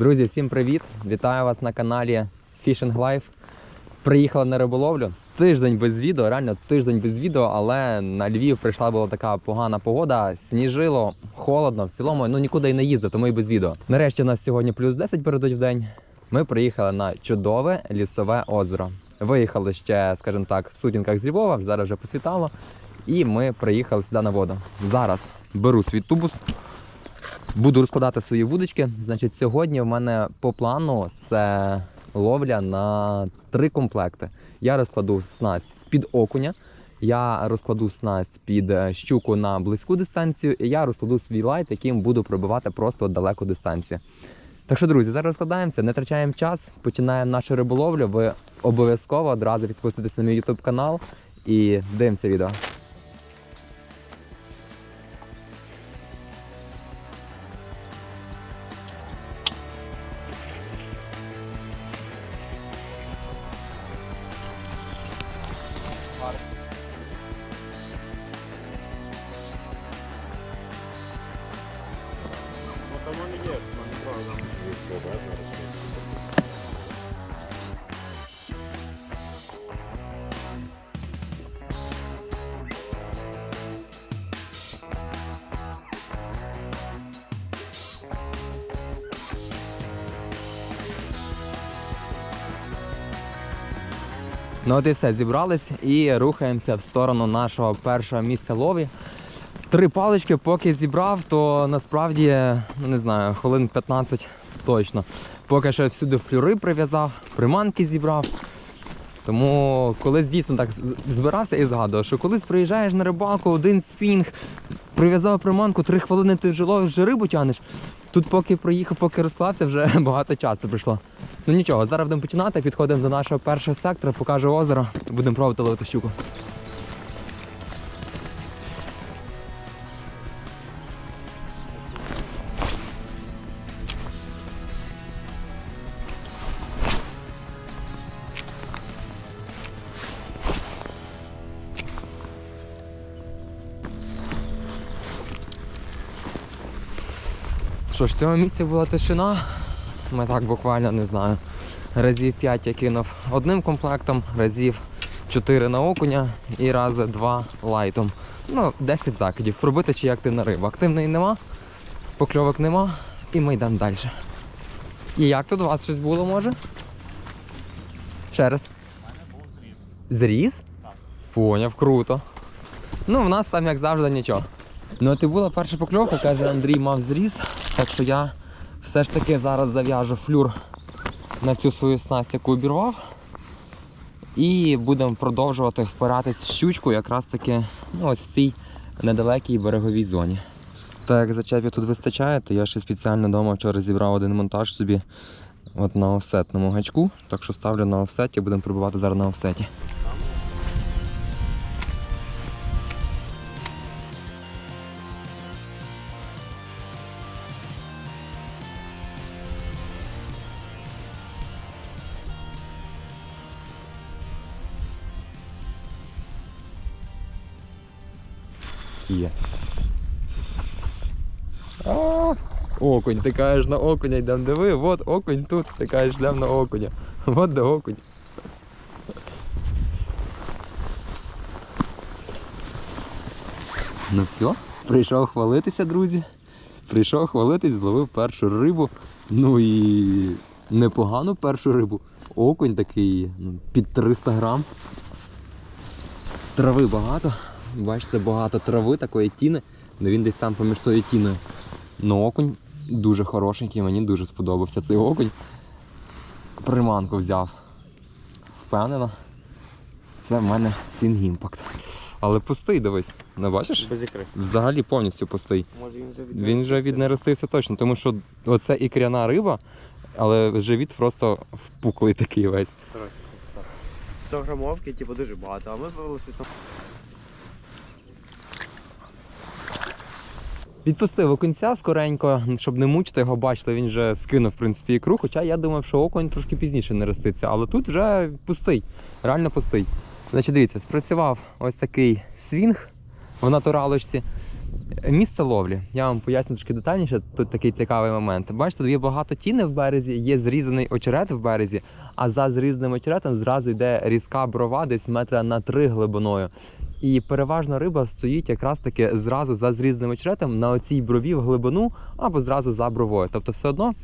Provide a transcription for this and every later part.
Друзі, всім привіт! Вітаю вас на каналі Fishing Life. Приїхали на риболовлю. Тиждень без відео, реально тиждень без відео, але на Львів прийшла була така погана погода, сніжило, холодно. В цілому ну нікуди і не їздив, тому і без відео. Нарешті у нас сьогодні плюс 10 передуть в день. Ми приїхали на чудове лісове озеро. Виїхали ще, скажімо так, в сутінках з Львова, зараз вже посвітало. І ми приїхали сюди на воду. Зараз беру свій тубус, Буду розкладати свої вудочки. Значить, сьогодні в мене по плану це ловля на три комплекти. Я розкладу снасть під окуня, я розкладу снасть під е, щуку на близьку дистанцію, і я розкладу свій лайт, яким буду пробивати просто далеку дистанцію. Так що, друзі, зараз розкладаємося, не втрачаємо час, починаємо нашу риболовлю. Ви обов'язково одразу підписуйтесь на мій YouTube канал і дивимося відео. Ну от і все, зібрались і рухаємося в сторону нашого першого місця лові. Три палички, поки зібрав, то насправді, ну не знаю, хвилин 15 точно. Поки ще всюди флюри прив'язав, приманки зібрав. Тому колись дійсно так збирався і згадував, що колись приїжджаєш на рибалку, один спінг, прив'язав приманку, три хвилини ти вже ловиш, вже рибу тянеш. Тут поки проїхав, поки розклався, вже багато часу прийшло. Ну нічого, зараз будемо починати. Підходимо до нашого першого сектора, покажу озеро, будемо пробувати ловити щуку. Що ж, в цьому місці була тишина. Ми так буквально не знаю. Разів 5 я кинув одним комплектом, разів 4 на окуня і рази 2 лайтом. Ну, 10 закидів. Пробити чи активна риба. Активної нема, покльовок нема, і ми йдемо далі. І як тут у вас щось було, може? Ще раз. Зріз? Поняв, круто. Ну, в нас там, як завжди, нічого. Ну, і була перша покльовка, каже Андрій, мав зріз. Так що я все ж таки зараз зав'яжу флюр на цю свою снасть, яку обірвав. І будемо продовжувати впиратись в щучку якраз таки ну, ось в цій недалекій береговій зоні. Так як зачепів тут вистачає, то я ще спеціально вдома вчора зібрав один монтаж собі от на офсетному гачку. Так що ставлю на офсеті, будемо прибувати зараз на офсеті. Окунь, ти кажеш на окуня йдемо. Диви, от окунь тут, ти кажеш йдемо на окуня. От де окунь. Ну все, прийшов хвалитися, друзі. Прийшов хвалитись, зловив першу рибу. Ну і непогану першу рибу. Окунь такий ну, під 300 грам. Трави багато. Бачите, багато трави, такої тіни. Ну він десь там поміж тою тіною. Ну окунь дуже хорошенький, мені дуже сподобався цей окунь. Приманку взяв. Впевнена. Це в мене Sing Impact. Але пустий, дивись. Не бачиш? Без ікри. Взагалі повністю пустий. Може він вже від Він вже віднеростився точно, тому що оце ікряна риба, але живіт просто впуклий такий весь. 100 грамовки, типу, дуже багато, а ми зловили щось там. Відпустив окунця скоренько, щоб не мучити його, бачили, він вже скинув в принципі ікру. Хоча я думав, що окунь трошки пізніше не роститься, але тут вже пустий, реально пустий. Значить, дивіться, спрацював ось такий свінг в натуралочці. Місце ловлі. Я вам поясню трошки детальніше. Тут такий цікавий момент. Бачите, є багато тіни в березі, є зрізаний очерет в березі, а за зрізаним очеретом зразу йде різка брова, десь метра на три глибиною. І переважно риба стоїть якраз таки зразу за зрізаним очеретом на оцій брові в глибину або зразу за бровою. Тобто, все одно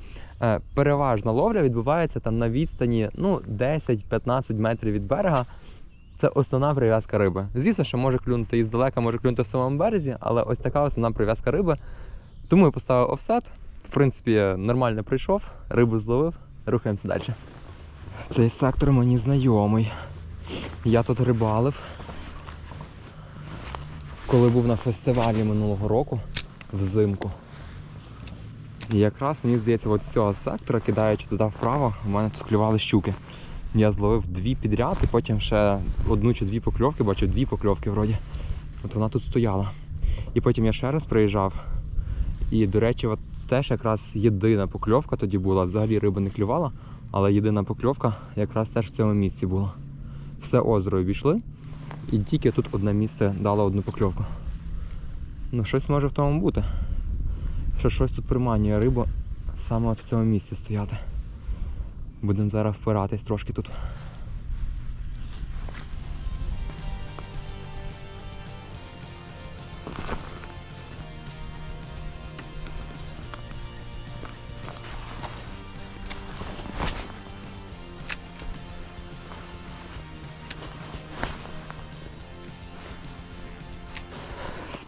е, переважна ловля відбувається там на відстані ну, 10-15 метрів від берега. Це основна прив'язка риби. Звісно, що може клюнути і здалека, може клюнути в самому березі, але ось така основна прив'язка риби. Тому я поставив офсет. В принципі, нормально прийшов, рибу зловив, рухаємося далі. Цей сектор мені знайомий. Я тут рибалив. Коли був на фестивалі минулого року взимку. І якраз мені здається, от з цього сектора, кидаючи туди вправо, у мене тут клювали щуки. Я зловив дві підряд і потім ще одну чи дві покльовки, бачу, дві покльовки вроді. От вона тут стояла. І потім я ще раз приїжджав. І, до речі, от теж якраз єдина покльовка тоді була. Взагалі риба не клювала, але єдина покльовка якраз теж в цьому місці була. Все озеро обійшли, і тільки тут одне місце дало одну покльовку. Ну, щось може в тому бути. Що щось тут приманює рибу саме от в цьому місці стояти. Будемо зараз впиратись трошки тут.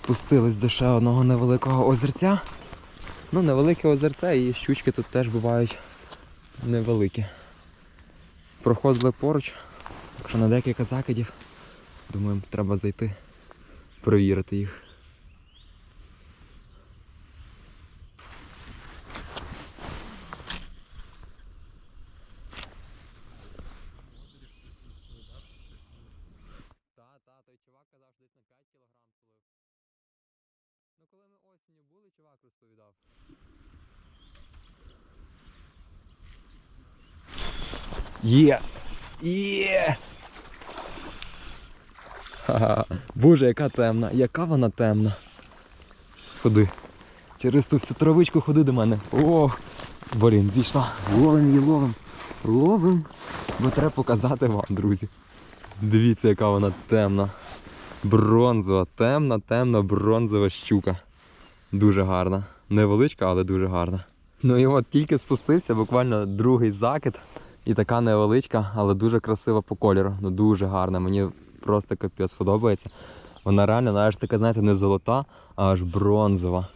Спустились до ще одного невеликого озерця. Ну, невелике озерце і щучки тут теж бувають невеликі. Проходили поруч, якщо на декілька закидів, думаю, треба зайти, перевірити їх. Так, так, той чувак казав, що десь на 5 кілограм солив. Ну коли ми осінню були, чувак розповідав. Є! Є! Ха-ха. Боже, яка темна, яка вона темна. Ходи. Через ту всю травичку ходи до мене. Ох! Блін, зійшла. Ловим її, ловим. Ловим. Бо треба показати вам, друзі. Дивіться, яка вона темна. Бронзова, темна, темна бронзова щука. Дуже гарна. Невеличка, але дуже гарна. Ну і от тільки спустився, буквально другий закид. І така невеличка, але дуже красива по кольору. Ну дуже гарна. Мені просто капець подобається. Вона реально, навіть така, знаєте, не золота, а аж бронзова.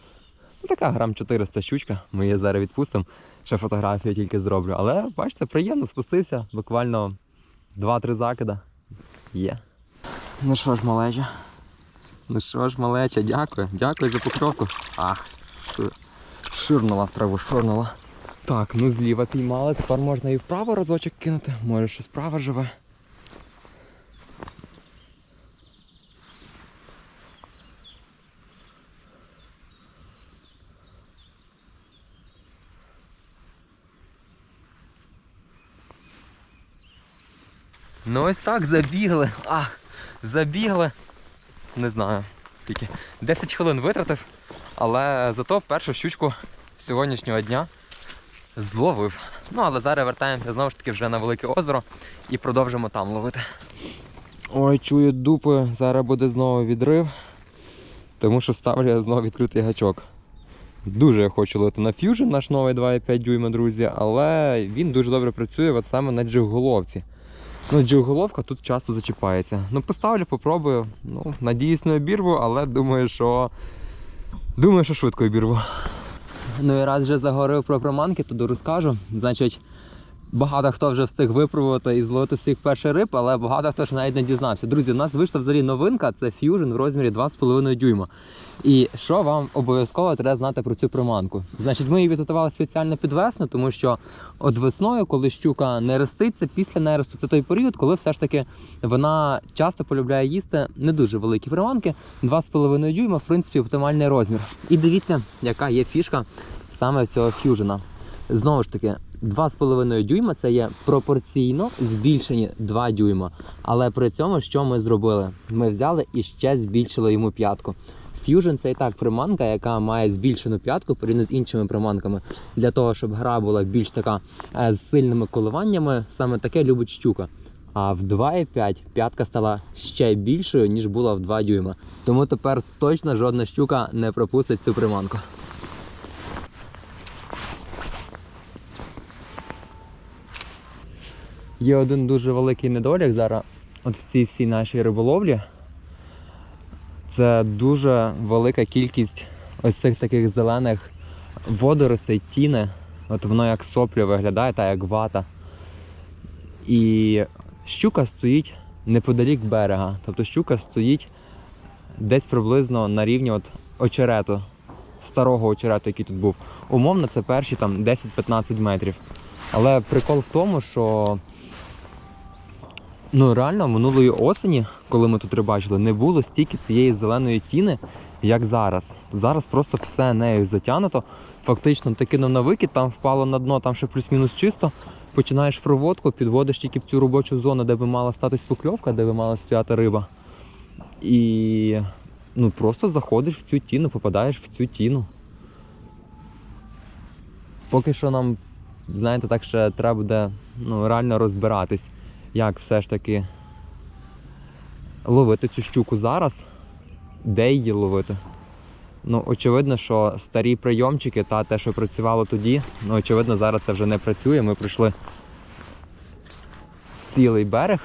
Ну, така грам 400 щучка. Ми її зараз відпустимо. Ще фотографію тільки зроблю. Але бачите, приємно спустився. Буквально 2-3 закида. Є. Ну що ж, малеча. Ну що ж, малеча, дякую. Дякую за покровку. Ах, шу- шурнула в траву, шурнула. Так, ну зліва піймали, тепер можна і вправо разочок кинути. Може, що справа живе. Ну ось так забігли. Ах, забігли. Не знаю скільки. 10 хвилин витратив, але зато першу щучку сьогоднішнього дня зловив. Ну, але зараз вертаємося знову ж таки вже на велике озеро і продовжимо там ловити. Ой, чую дупи, зараз буде знову відрив, тому що ставлю я знову відкритий гачок. Дуже я хочу ловити на Fusion, наш новий 2,5 дюйма, друзі, але він дуже добре працює от саме на джиг-головці. Ну, джиг-головка тут часто зачіпається. Ну, поставлю, попробую. Ну, надіюсь, не обірву, але думаю, що. Думаю, що швидко обірву. Ну і раз вже заговорив про приманки, то розкажу. Значить, багато хто вже встиг випробувати і зловити своїх перших риб, але багато хто ж навіть не дізнався. Друзі, у нас вийшла взагалі новинка, це Fusion в розмірі 2,5 дюйма. І що вам обов'язково треба знати про цю приманку? Значить, ми її підготували спеціально під весну, тому що от весною, коли щука не роститься, після нересту це той період, коли все ж таки вона часто полюбляє їсти не дуже великі приманки. 2,5 дюйма, в принципі, оптимальний розмір. І дивіться, яка є фішка саме цього ф'южена. Знову ж таки, 2,5 дюйма це є пропорційно збільшені 2 дюйма. Але при цьому що ми зробили? Ми взяли і ще збільшили йому п'ятку. Fusion це і так приманка, яка має збільшену п'ятку порівняно з іншими приманками. Для того, щоб гра була більш така е, з сильними коливаннями, саме таке любить щука. А в 2,5 п'ятка стала ще більшою, ніж була в 2 дюйма. Тому тепер точно жодна щука не пропустить цю приманку. Є один дуже великий недолік зараз от в цій всій нашій риболовлі. Це дуже велика кількість ось цих таких зелених водоростей, тіни. От воно як соплі виглядає, та як вата. І щука стоїть неподалік берега. Тобто щука стоїть десь приблизно на рівні от очерету, старого очерету, який тут був. Умовно, це перші там 10-15 метрів. Але прикол в тому, що ну реально минулої осені, коли ми тут рибачили, не було стільки цієї зеленої тіни, як зараз. Зараз просто все нею затягнуто. Фактично, ти кинув на викид, там впало на дно, там ще плюс-мінус чисто. Починаєш проводку, підводиш тільки в цю робочу зону, де би мала статись покльовка, де би мала стояти риба. І ну, просто заходиш в цю тіну, попадаєш в цю тіну. Поки що нам, знаєте, так ще треба буде ну, реально розбиратись, як все ж таки ловити цю щуку зараз, де її ловити. Ну, очевидно, що старі прийомчики та те, що працювало тоді, ну, очевидно, зараз це вже не працює. Ми пройшли цілий берег.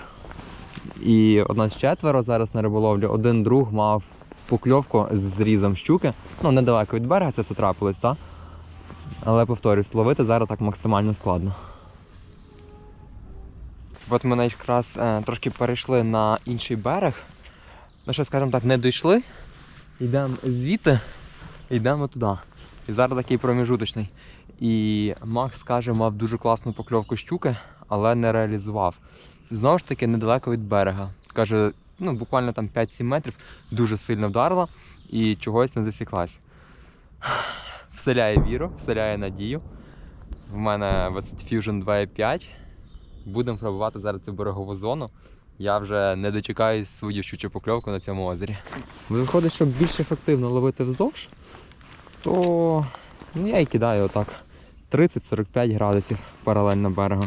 І у нас четверо зараз на риболовлі. Один друг мав покльовку з зрізом щуки. Ну, недалеко від берега це все трапилось, так? Але повторюсь, ловити зараз так максимально складно. От ми якраз е, трошки перейшли на інший берег. Ну що, скажімо так, не дійшли. Йдемо звідти, йдемо туди. І зараз такий проміжуточний. І Макс каже, мав дуже класну покльовку щуки, але не реалізував. Знову ж таки, недалеко від берега. Каже, ну буквально там 5-7 метрів, дуже сильно вдарила і чогось не засіклась. Вселяє віру, вселяє надію. В мене Westside Fusion 2.5. Будемо пробувати зараз цю берегову зону. Я вже не дочекаюсь свою щучу покльовку на цьому озері. Виходить, щоб більш ефективно ловити вздовж, то ну, я і кидаю отак 30-45 градусів паралельно берегу.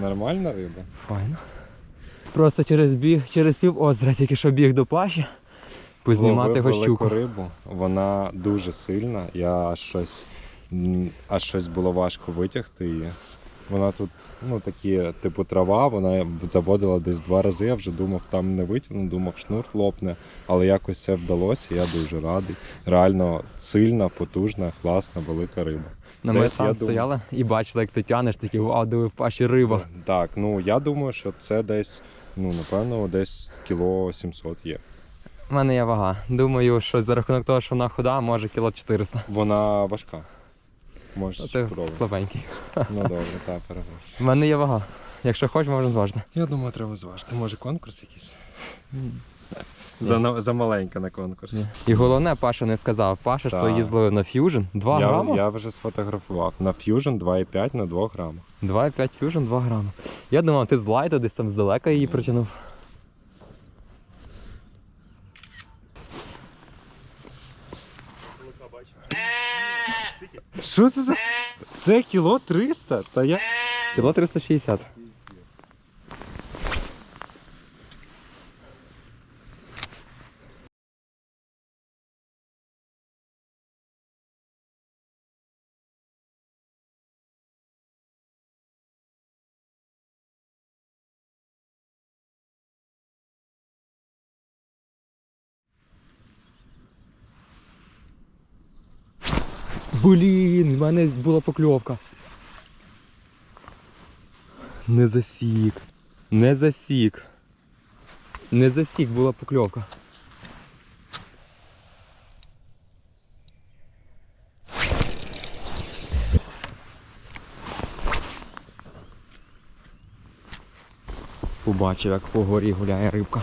Нормальна риба. Файно. Просто через біг, через пів озера тільки що біг до паші, познімати його щуку. рибу. Вона дуже сильна. Я аж щось, аж щось було важко витягти її. Вона тут, ну такі, типу трава, вона заводила десь два рази. Я вже думав, там не витягну, думав, шнур лопне, але якось це вдалося. Я дуже радий. Реально сильна, потужна, класна, велика риба. Ми Десь, там думаю- і бачили, як ти тянеш, такі вау, диви в паші риба. Так, ну я думаю, що це десь, ну напевно, десь кіло 700 є. У мене є вага. Думаю, що за рахунок того, що вона худа, може кіло 400. Вона важка. Можеш Ти спробувати. слабенький. Ну добре, так, перепрошую. У мене є вага. Якщо хочеш, можна зважити. Я думаю, треба зважити. Може конкурс якийсь? За, на- за маленька на конкурс. І головне, Паша не сказав. Паша ж то Так. її на ф'южн. 2 Я, грами? я вже сфотографував. На Fusion 2,5 на 2 грамах. 2,5 ф'южн, 2 грами. Я думав, ти з лайту десь там здалека її притягнув. Що це за. Це кіло 300? Та я. Кіло 360. Блін, в мене була покльовка. Не засік. Не засік. Не засік була покльовка. Побачив, як по горі гуляє рибка.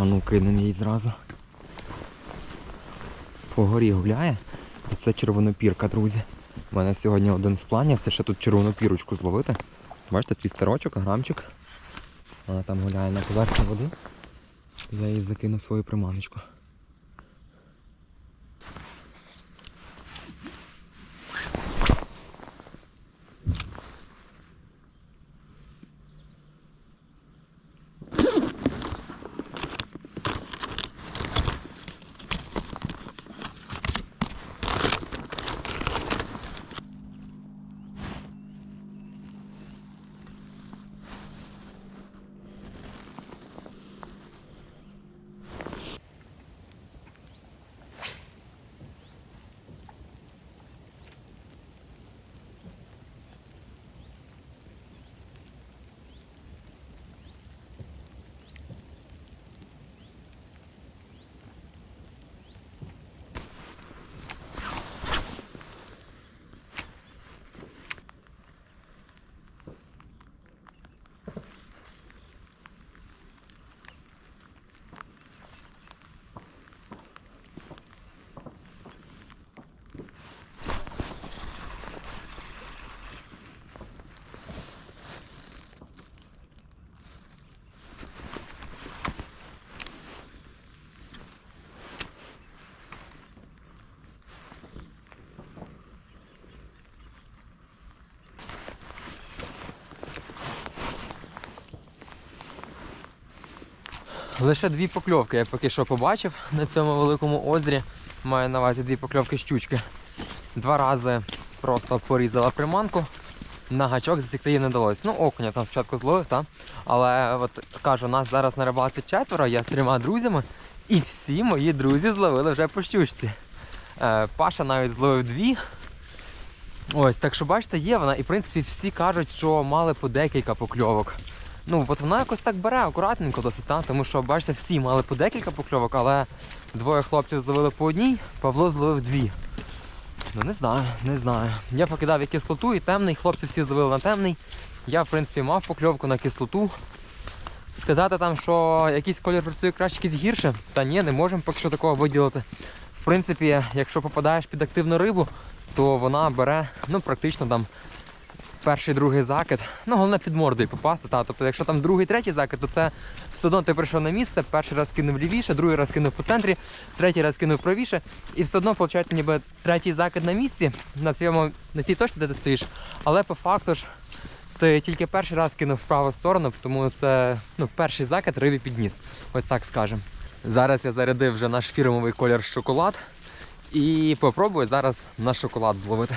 А ну кинемо її зразу. По горі гуляє. Це червонопірка, друзі. У мене сьогодні один з планів це ще тут червону пірочку зловити. Бачите, твістерочок, грамчик. Вона там гуляє на поверхні води. Я їй закину свою приманочку. Лише дві покльовки я поки що побачив на цьому великому озері. Маю на увазі дві покльовки щучки. Два рази просто порізала приманку. На гачок засікти її не вдалося. Ну, окуня там спочатку зловив, та? але от кажу, нас зараз на рибалці четверо, я з трьома друзями, і всі мої друзі зловили вже по щучці. Е, Паша навіть зловив дві. Ось, так що бачите, є вона, і в принципі всі кажуть, що мали по декілька покльовок. Ну, от вона якось так бере акуратненько досить, та? тому що, бачите, всі мали по декілька покльовок, але двоє хлопців зловили по одній, Павло зловив дві. Ну не знаю, не знаю. Я покидав і кислоту, і темний, хлопці всі зловили на темний. Я, в принципі, мав покльовку на кислоту. Сказати там, що якийсь колір працює краще, якийсь гірше, та ні, не можемо поки що такого виділити. В принципі, якщо попадаєш під активну рибу, то вона бере ну, практично там перший, другий закид. Ну, головне під мордою попасти. Та. Тобто, якщо там другий, третій закид, то це все одно ти прийшов на місце, перший раз кинув лівіше, другий раз кинув по центрі, третій раз кинув правіше. І все одно, виходить, ніби третій закид на місці, на цьому, на цій точці, де ти стоїш. Але по факту ж ти тільки перший раз кинув в праву сторону, тому це ну, перший закид рибі підніс. Ось так скажемо. Зараз я зарядив вже наш фірмовий колір шоколад. І попробую зараз на шоколад зловити.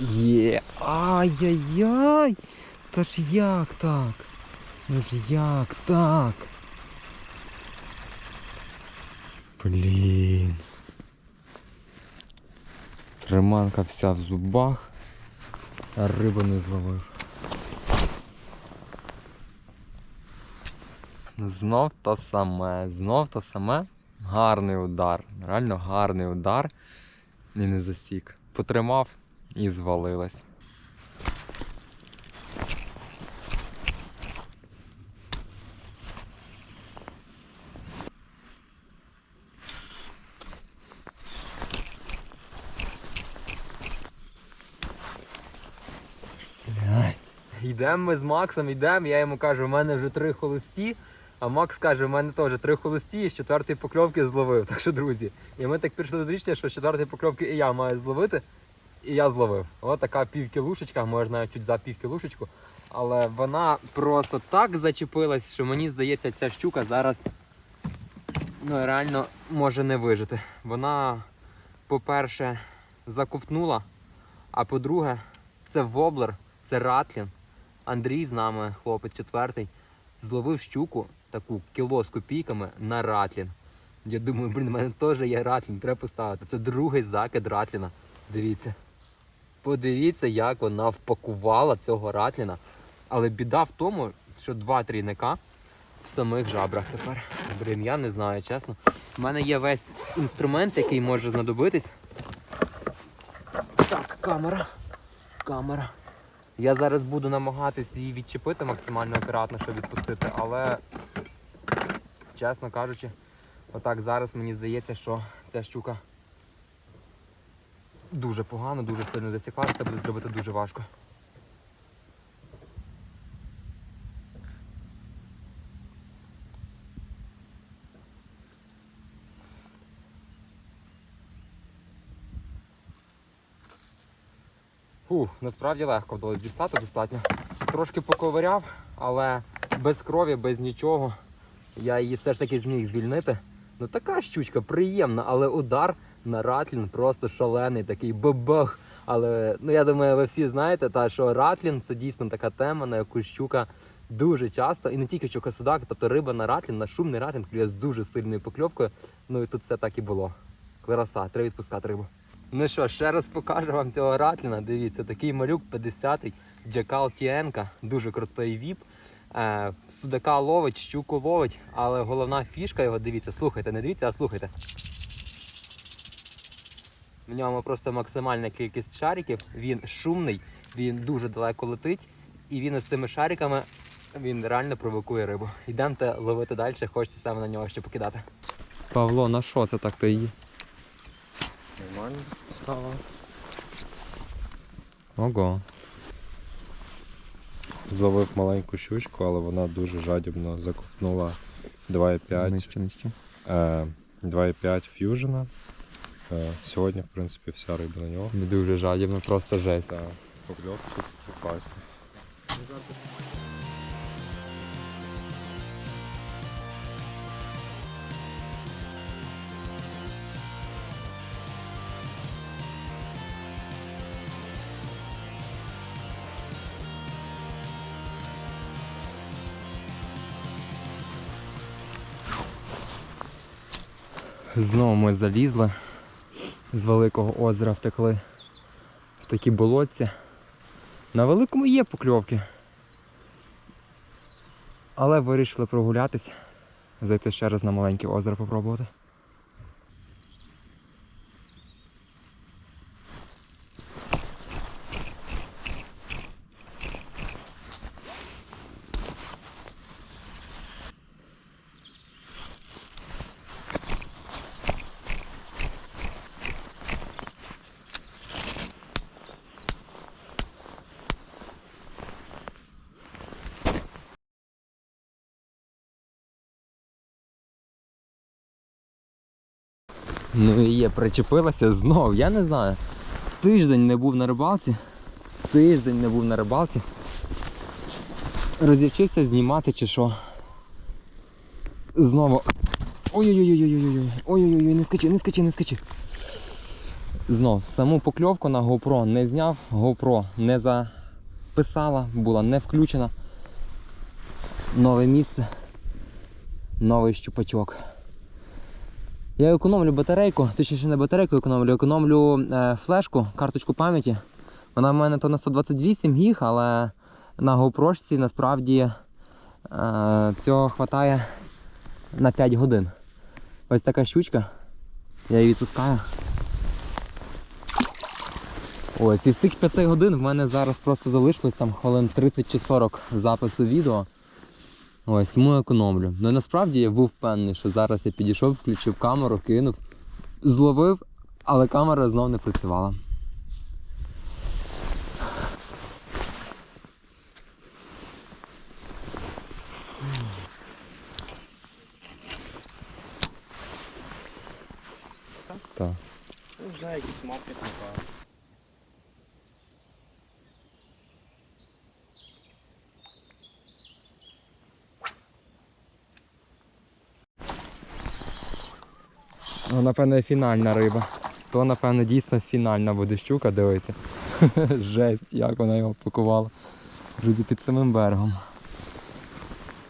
Є. Ай-яй-яй! Та ж як так? Ну ж як так? Блін. Приманка вся в зубах, а рибу не зловив. Знов то саме, знов то саме. Гарний удар. Реально гарний удар. І не засік. Потримав і звалилась. Йдемо ми з Максом, йдемо, я йому кажу, у мене вже три холості, а Макс каже, у мене теж три холості і з четвертої покльовки зловив. Так що, друзі, і ми так прийшли до рішення, що з четвертої покльовки і я маю зловити. І я зловив. Ось така півкілушечка, може навіть чуть за півкілушечку. Але вона просто так зачепилась, що мені здається, ця щука зараз ну, реально може не вижити. Вона, по-перше, заковтнула, а по-друге, це воблер, це ратлін. Андрій з нами, хлопець четвертий, зловив щуку, таку кіло з копійками на ратлін. Я думаю, блін, в мене теж є ратлін, треба поставити. Це другий закид ратліна. Дивіться. Подивіться, як вона впакувала цього ратліна. Але біда в тому, що два трійника в самих жабрах тепер. Блін, я не знаю, чесно. У мене є весь інструмент, який може знадобитись. Так, камера. Камера. Я зараз буду намагатись її відчепити максимально акуратно, щоб відпустити, але, чесно кажучи, отак зараз мені здається, що ця щука дуже погано, дуже сильно засіклася, це буде зробити дуже важко. Фух, насправді легко вдалося дістати достатньо. Трошки поковиряв, але без крові, без нічого. Я її все ж таки зміг звільнити. Ну така щучка приємна, але удар на Ратлін просто шалений, такий бабах. Але ну я думаю, ви всі знаєте, та що Ратлін це дійсно така тема, на яку щука дуже часто, і не тільки щука судак, тобто риба на Ратлін, на шумний Ратлін клює з дуже сильною покльовкою. Ну і тут все так і було. Краса, треба відпускати рибу. Ну що, ще раз покажу вам цього ратліна. Дивіться, такий малюк 50-й Джакал Тіенка, дуже крутий віп. Е, судака ловить, щуку ловить, але головна фішка його, дивіться, слухайте, не дивіться, а слухайте. В ньому просто максимальна кількість шариків, він шумний, він дуже далеко летить, і він із цими шариками він реально провокує рибу. Йдемте ловити далі, хочеться саме на нього ще покидати. Павло, на що це так ти її? Нормально стало. Ого. Зловив маленьку щучку, але вона дуже жадібно заковтнула 2,5 Нижче, нижче. е, 2,5 ф'южена. Е, Сьогодні, в принципі, вся риба на нього. Не дуже жадібно, просто жесть. Та покльовки класні. Знову ми залізли. З великого озера втекли в такі болотці. На великому є покльовки. Але вирішили прогулятись, зайти ще раз на маленьке озеро попробувати. Ну і є, причепилася знов, я не знаю. Тиждень не був на рибалці. Тиждень не був на рибалці. Розівчився знімати чи що. Знову. Ой-ой-ой-ой-ой-ой. Ой-ой-ой, не скачи, не скачи, не скачи. Знов, саму покльовку на GoPro не зняв, GoPro не записала, була не включена. Нове місце. Новий щупачок. Я економлю батарейку, точніше не батарейку економлю, економлю е, флешку, карточку пам'яті. Вона в мене то на 128 гіг, але на GoPro насправді е, цього вистачає на 5 годин. Ось така щучка. Я її відпускаю. Ось, із тих 5 годин в мене зараз просто залишилось там хвилин 30 чи 40 запису відео. Ось, тому економлю. Ну і насправді я був впевнений, що зараз я підійшов, включив камеру, кинув, зловив, але камера знов не працювала. Так. Не знаю, якісь. Напевно, фінальна риба. То, напевно, дійсно фінальна буде щука, дивися. Жесть, як вона його пакувала. Друзі, під самим берегом.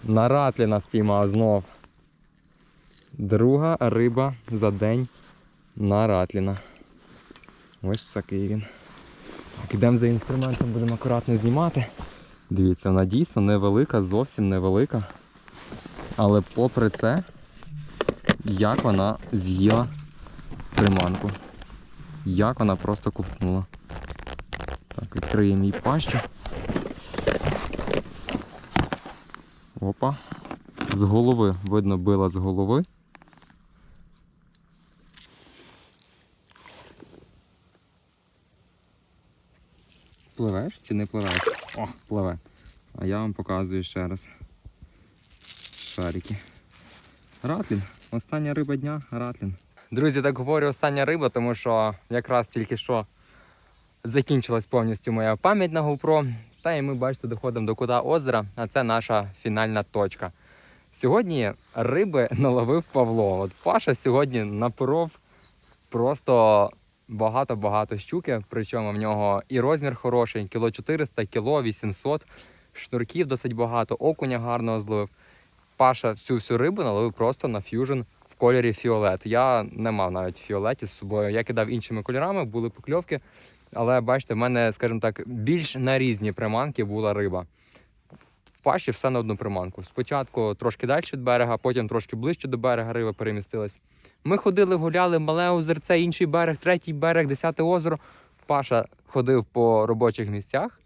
На ратліна спіймав знов. Друга риба за день на ратліна. Ось такий він. Так, ідемо за інструментом, будемо акуратно знімати. Дивіться, вона дійсно невелика, зовсім невелика. Але попри це, як вона з'їла приманку. Як вона просто ковтнула. Так, відкриємо її пащу. Опа. З голови. Видно, била з голови. Пливеш чи не пливеш? О, пливе. А я вам показую ще раз. Шарики. Ратлін. Остання риба дня ратлін. Друзі, так говорю остання риба, тому що якраз тільки що закінчилась повністю моя пам'ять на GoPro. Та і ми, бачите, доходимо до кута озера, а це наша фінальна точка. Сьогодні риби наловив Павло. От Паша сьогодні напоров просто багато-багато щуки. Причому в нього і розмір хороший, кіло 400, кіло 800, шнурків досить багато, окуня гарного зловив. Паша всю всю рибу наловив просто на ф'южн в кольорі фіолет. Я не мав навіть фіолеті з собою. Я кидав іншими кольорами, були покльовки. Але бачите, в мене, скажімо так, більш на різні приманки була риба. В паші все на одну приманку. Спочатку трошки далі від берега, потім трошки ближче до берега риба перемістилась. Ми ходили, гуляли, мале озерце, інший берег, третій берег, десяте озеро. Паша ходив по робочих місцях,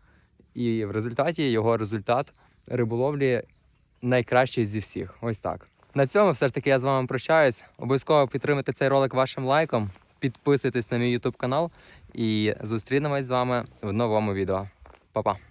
і в результаті його результат риболовлі найкращий зі всіх. Ось так. На цьому все ж таки я з вами прощаюсь. Обов'язково підтримайте цей ролик вашим лайком, підписуйтесь на мій YouTube канал і зустрінемось з вами в новому відео. Па-па!